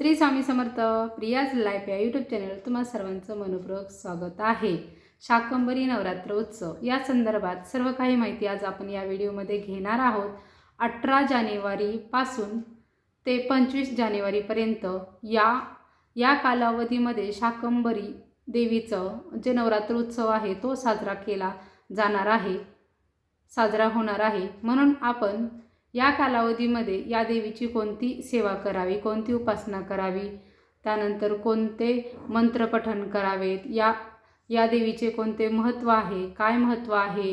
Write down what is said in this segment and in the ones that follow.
Shri Swami Samarth Priya's life या YouTube channel तुम्हा सर्वांचं मनपूर्वक स्वागत आहे. शाकंबरी नवरात्र उत्सव. या संदर्भात सर्व काही माहिती आज आपण या व्हिडिओमध्ये घेणार आहोत. अठरा जानेवारीपासून ते पंचवीस जानेवारीपर्यंत या या कालावधीमध्ये शाकंबरी देवीचं जे नवरात्र उत्सव आहे तो साजरा केला जाणार आहे. साजरा होणार आहे. म्हणून आपण या कालावधीमध्ये या देवीची कोणती सेवा करावी कोणती उपासना करावी त्यानंतर कोणते मंत्रपठण करावेत या या देवीचे कोणते महत्त्व आहे काय महत्त्व आहे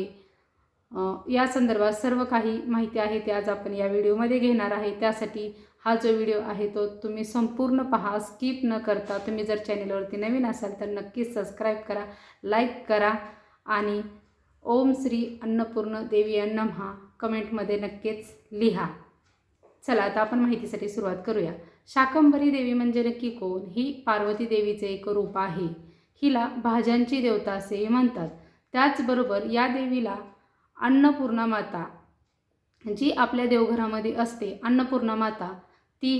या संदर्भात सर्व काही माहिती आहे ते आज आपण या व्हिडिओमध्ये घेणार आहे. त्यासाठी हा जो व्हिडिओ आहे तो तुम्ही संपूर्ण पहा स्किप न करता. तुम्ही जर चॅनेलवरती नवीन असाल तर नक्कीच सबस्क्राईब करा लाईक करा आणि ओम श्री अन्नपूर्ण देवी अन्नमहा कमेंटमध्ये नक्कीच लिहा. चला आता आपण माहितीसाठी सुरुवात करूया. शाकंभरी देवी म्हणजे नक्की कोण? ही पार्वती देवीचे एक रूप आहे. हिला भाज्यांची देवता असेही म्हणतात. त्याचबरोबर या देवीला अन्नपूर्णा माता जी आपल्या देवघरामध्ये असते अन्नपूर्णा माता ती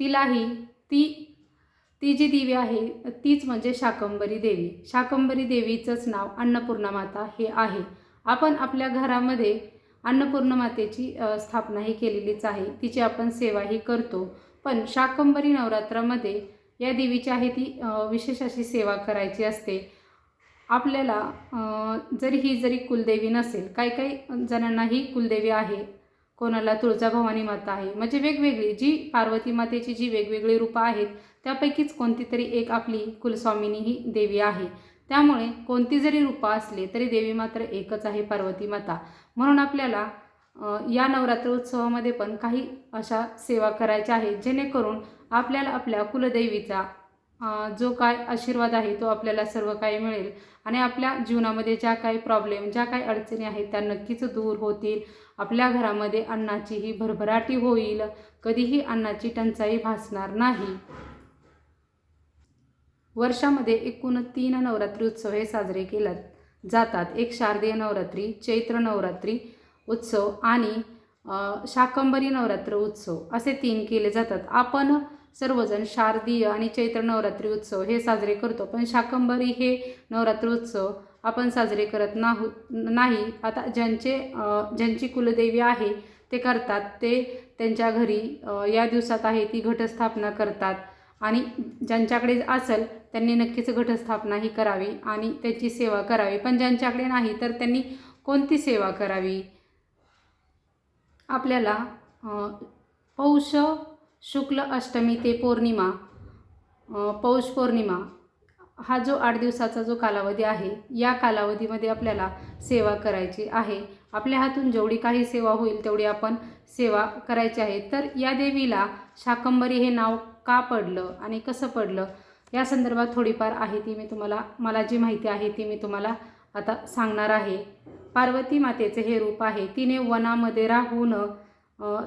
तिलाही ती ती जी देवी आहे तीच म्हणजे शाकंबरी देवी. शाकंबरी देवीचंच नाव अन्नपूर्णा माता हे आहे. आपण आपल्या घरामध्ये अन्नपूर्ण मातेची स्थापनाही केलेलीच आहे. तिची आपण सेवाही करतो. पण शाकंबरी नवरात्रामध्ये या देवीची आहे ती विशेष अशी सेवा करायची असते. आपल्याला जरी ही जरी कुलदेवी नसेल काही काही जणांना ही कुलदेवी आहे. कोणाला तुळजाभवानी माता आहे. म्हणजे वेगवेगळी जी पार्वती मातेची जी वेगवेगळी रूपं आहेत त्यापैकीच कोणती तरी एक आपली कुलस्वामिनी ही देवी आहे. त्यामुळे कोणती जरी रूपा असली तरी देवी मात्र एकच आहे पार्वती माता. म्हणून आपल्याला या नवरात्र उत्सवामध्ये पण काही अशा सेवा करायच्या आहेत जेणेकरून आपल्याला आपल्या कुलदेवीचा जो काय आशीर्वाद आहे तो आपल्याला सर्व काही मिळेल. आणि आपल्या जीवनामध्ये ज्या काही प्रॉब्लेम ज्या काही अडचणी आहेत त्या नक्कीच दूर होतील. आपल्या घरामध्ये अन्नाचीही भरभराटी होईल. कधीही अन्नाची टंचाई भासणार नाही. वर्षामध्ये एकूण तीन नवरात्री उत्सव हे साजरे केले जातात. एक शारदीय नवरात्री चैत्र नवरात्री उत्सव आणि शाकंबरी नवरात्र उत्सव असे तीन केले जातात. आपण सर्वजण शारदीय आणि चैत्र नवरात्री उत्सव हे साजरे करतो पण शाकंबरी हे नवरात्र उत्सव आपण साजरे करत नाहू नाही. आता ज्यांचे ज्यांची कुलदेवी आहे ते करतात. ते त्यांच्या घरी या दिवसात आहे ती घटस्थापना करतात. आणि ज्यांच्याकडे असेल त्यांनी नक्कीच घटस्थापना ही करावी आणि त्याची सेवा करावी. पण ज्यांच्याकडे नाही तर त्यांनी कोणती सेवा करावी? आपल्याला पौष शुक्ल अष्टमी ते पौर्णिमा पौष पौर्णिमा हा जो आठ दिवसाचा जो कालावधी आहे या कालावधीमध्ये आपल्याला सेवा करायची आहे. आपल्या हातून जेवढी काही सेवा होईल तेवढी आपण सेवा करायची आहे. तर या देवीला शाकंबरी हे नाव का पडलं आणि कसं पडलं? या संदर्भात थोडीफार आहे ती मी तुम्हाला मला जी माहिती आहे ती मी तुम्हाला आता सांगणार आहे. पार्वती मातेचे हे रूप आहे तिने वनामध्ये राहून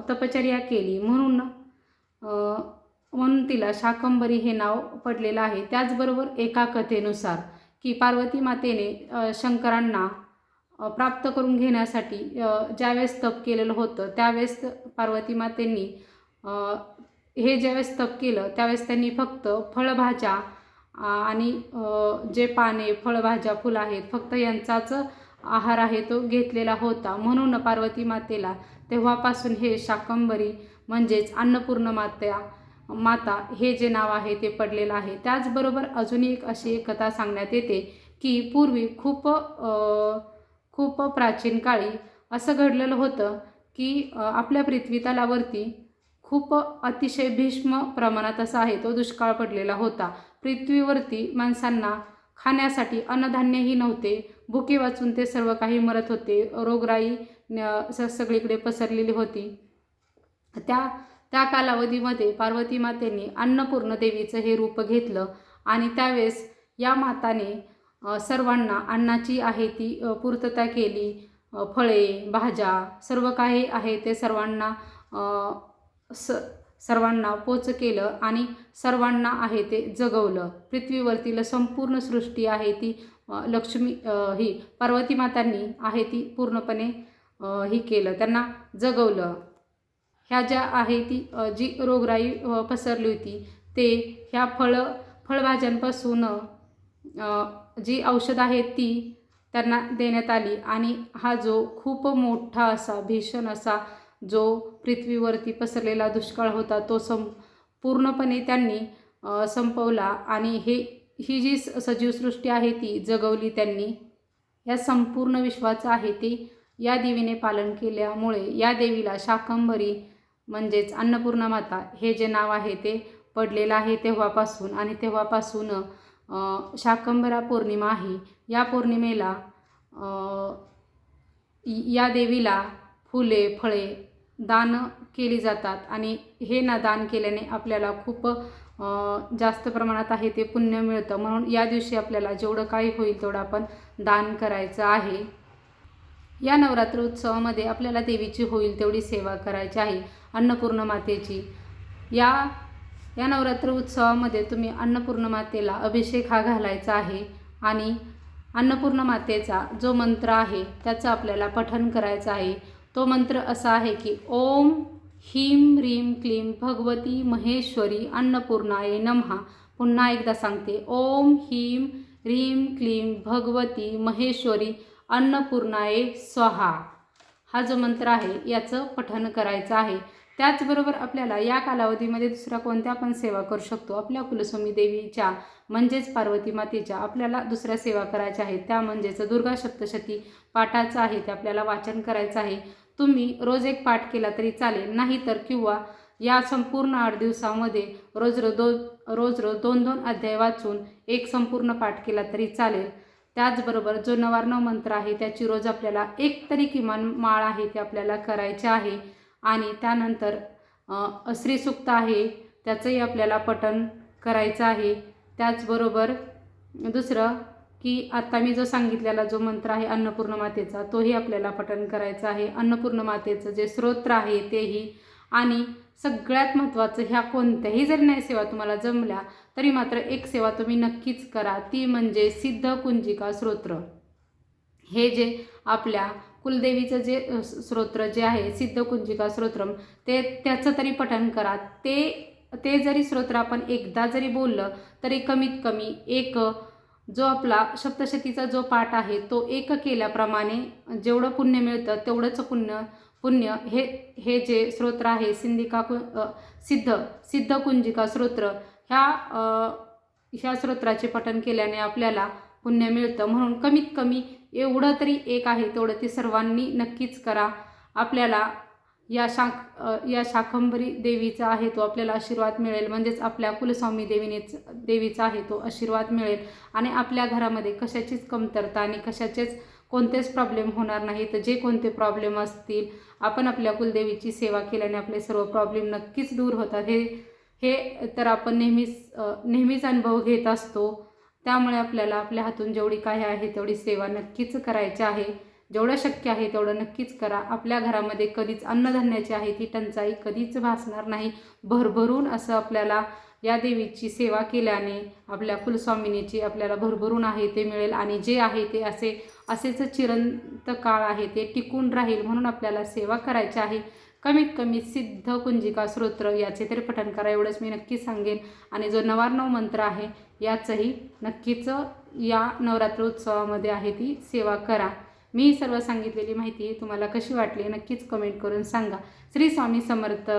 तपचर्या केली. म्हणून म्हणून तिला शाकंबरी हे नाव पडलेलं आहे. त्याचबरोबर एका कथेनुसार की पार्वती मातेने शंकरांना प्राप्त करून घेण्यासाठी ज्यावेळेस तप केलेलं होतं त्यावेळेस पार्वती मातेंनी हे ज्यावेळेस तप केलं त्यावेळेस त्यांनी फक्त फळभाज्या आणि जे पाने फळभाज्या फुलं आहेत फक्त यांचाच आहार आहे तो घेतलेला होता. म्हणून पार्वती मातेला तेव्हापासून हे शाकंबरी म्हणजेच अन्नपूर्ण मात्या माता हे जे नाव आहे ते पडलेलं आहे. त्याचबरोबर अजून एक अशी एक कथा सांगण्यात येते की पूर्वी खूप खूप प्राचीन काळी असं घडलेलं होतं की आपल्या पृथ्वीतलावरती खूप अतिशय भीष्म प्रमाणात असा आहे तो दुष्काळ पडलेला होता. पृथ्वीवरती माणसांना खाण्यासाठी अन्नधान्यही नव्हते. भुके वाचून ते सर्व काही मरत होते. रोगराई स सगळीकडे पसरलेली होती. त्या त्या कालावधीमध्ये पार्वती मातेने अन्नपूर्ण देवीचं हे रूप घेतलं आणि त्यावेळेस या माताने सर्वांना अन्नाची आहे ती पूर्तता केली. फळे भाज्या सर्व काही आहे ते सर्वांना स सर्वांना पोच केलं आणि सर्वांना आहे ते जगवलं. पृथ्वीवरतील संपूर्ण सृष्टी आहे ती लक्ष्मी ही पार्वती मातांनी आहे ती पूर्णपणे ही केलं. त्यांना जगवलं. ह्या ज्या आहे ती जी रोगराई पसरली होती ते ह्या फळ फळभाज्यांपासून जी औषध आहेत ती त्यांना देण्यात आली. आणि हा जो खूप मोठा असा भीषण असा जो पृथ्वीवरती पसरलेला दुष्काळ होता तो सं पूर्णपणे त्यांनी संपवला आणि हे ही जी स- सजीवसृष्टी आहे ती जगवली त्यांनी. या संपूर्ण विश्वाचं आहे ते या देवीने पालन केल्यामुळे या देवीला शाकंभरी म्हणजेच अन्नपूर्णा माता हे जे नाव आहे ते पडलेलं आहे तेव्हापासून आणि तेव्हापासून शाकंभरा पौर्णिमा आहे. या पौर्णिमेला या देवीला फुले फळे दान केली जातात. आणि हे ना दान केल्याने आपल्याला खूप जास्त प्रमाणात आहे ते पुण्य मिळतं. म्हणून या दिवशी आपल्याला जेवढं काही होईल तेवढं आपण दान करायचं आहे. या नवरात्र उत्सवामध्ये आपल्याला देवीची होईल तेवढी सेवा करायची आहे. अन्नपूर्ण मातेची या या नवरात्र उत्सवामध्ये तुम्ही अन्नपूर्ण मातेला अभिषेक हा घालायचा आहे. आणि अन्नपूर्ण मातेचा जो मंत्र आहे त्याचं आपल्याला पठण करायचं आहे. तो मंत्र असा आहे की ओम ह्रीम ह्रीम क्लीं भगवती महेश्वरी अन्नपूर्णाय नमहा. पुन्हा एकदा सांगते ओम ह्रीम ह्रीम क्लीं भगवती महेश्वरी अन्नपूर्णाय स्वाहा. हा जो मंत्र आहे याचं पठन करायचं आहे. त्याचबरोबर आपल्याला या कालावधीमध्ये दुसऱ्या कोणत्या पण सेवा करू शकतो. आपल्या कुलस्वामी देवीच्या म्हणजेच पार्वती मातेच्या आपल्याला दुसऱ्या सेवा करायच्या आहेत. त्या म्हणजेच दुर्गा सप्तशती पाठाचं आहे ते आपल्याला वाचन करायचं आहे. तुम्ही रोज एक पाठ केला तरी चालेल. नाही तर किंवा या संपूर्ण आठ दिवसामध्ये रोज रोज दो रोज रोज दोन दोन अध्याय वाचून एक संपूर्ण पाठ केला तरी चालेल. त्याचबरोबर जो नवार्णव मंत्र आहे त्याची रोज आपल्याला एक तरी किमान माळ आहे ते आपल्याला करायचे आहे. आणि त्यानंतर श्रीसूक्त आहे त्याचंही आपल्याला पठण करायचं आहे. त्याचबरोबर दुसरं की आत्ता मी जो सांगितलेला जो मंत्र आहे अन्नपूर्ण मातेचा तोही आपल्याला पठण करायचा आहे. अन्नपूर्ण मातेचं जे स्रोत्र आहे तेही आणि सगळ्यात महत्त्वाचं ह्या कोणत्याही जरी नाही सेवा तुम्हाला जमल्या तरी मात्र एक सेवा तुम्ही नक्कीच करा. ती म्हणजे सिद्ध कुंजिका स्तोत्र हे जे आपल्या कुलदेवीचं जे स्रोत्र स्तोत्र जे आहे सिद्ध कुंजिका स्तोत्रम ते त्याचं तरी पठण करा. ते ते जरी स्तोत्र आपण एकदा जरी बोललं तरी कमीत कमी एक जो आपला सप्तशतीचा जो पाठ आहे तो एक केल्याप्रमाणे जेवढं पुण्य मिळतं तेवढंच पुण्य पुण्य हे हे जे स्रोत्र आहे सिंधिका कु सिद्ध सिद्ध कुंजिका स्रोत्र ह्या ह्या स्रोत्राचे पठन केल्याने आपल्याला पुण्य मिळतं. म्हणून कमीत कमी एवढं तरी एक आहे तेवढं ते सर्वांनी नक्कीच करा. आपल्याला या शाख या शाकंभरी देवीचा आहे तो आपल्याला आशीर्वाद मिळेल. म्हणजेच आपल्या कुलस्वामी देवीनेच देवीचा आहे तो आशीर्वाद मिळेल. आणि आपल्या घरामध्ये कशाचीच कमतरता आणि कशाचेच कोणतेच प्रॉब्लेम होणार नाही. तर जे कोणते प्रॉब्लेम असतील आपण आपल्या कुलदेवीची सेवा केल्याने आपले सर्व प्रॉब्लेम नक्कीच दूर होतात. हे हे तर आपण नेहमीच नेहमीच अनुभव घेत असतो. त्यामुळे आपल्याला आपल्या हातून जेवढी काही आहे तेवढी सेवा नक्कीच करायची आहे. जेवढं शक्य आहे तेवढं नक्कीच करा. आपल्या घरामध्ये कधीच अन्नधान्याची आहे ती टंचाई कधीच भासणार नाही. भरभरून असं आपल्याला या देवीची सेवा केल्याने आपल्या कुलस्वामिनीची आपल्याला भरभरून आहे ते मिळेल आणि जे आहे ते असे असेच चिरंत काळ आहे ते टिकून राहील म्हणून आपल्याला सेवा करायची आहे. कमीत कमी सिद्ध कुंजिका स्तोत्र याचे तरी पठण करा एवढंच मी नक्की सांगेन. आणि जो नवारनव मंत्र आहे याचंही नक्कीच या नवरात्र उत्सवामध्ये आहे ती सेवा करा. मी सर्व सांगितलेली माहिती तुम्हाला कशी वाटली नक्कीच कमेंट करून सांगा. श्री स्वामी समर्थ.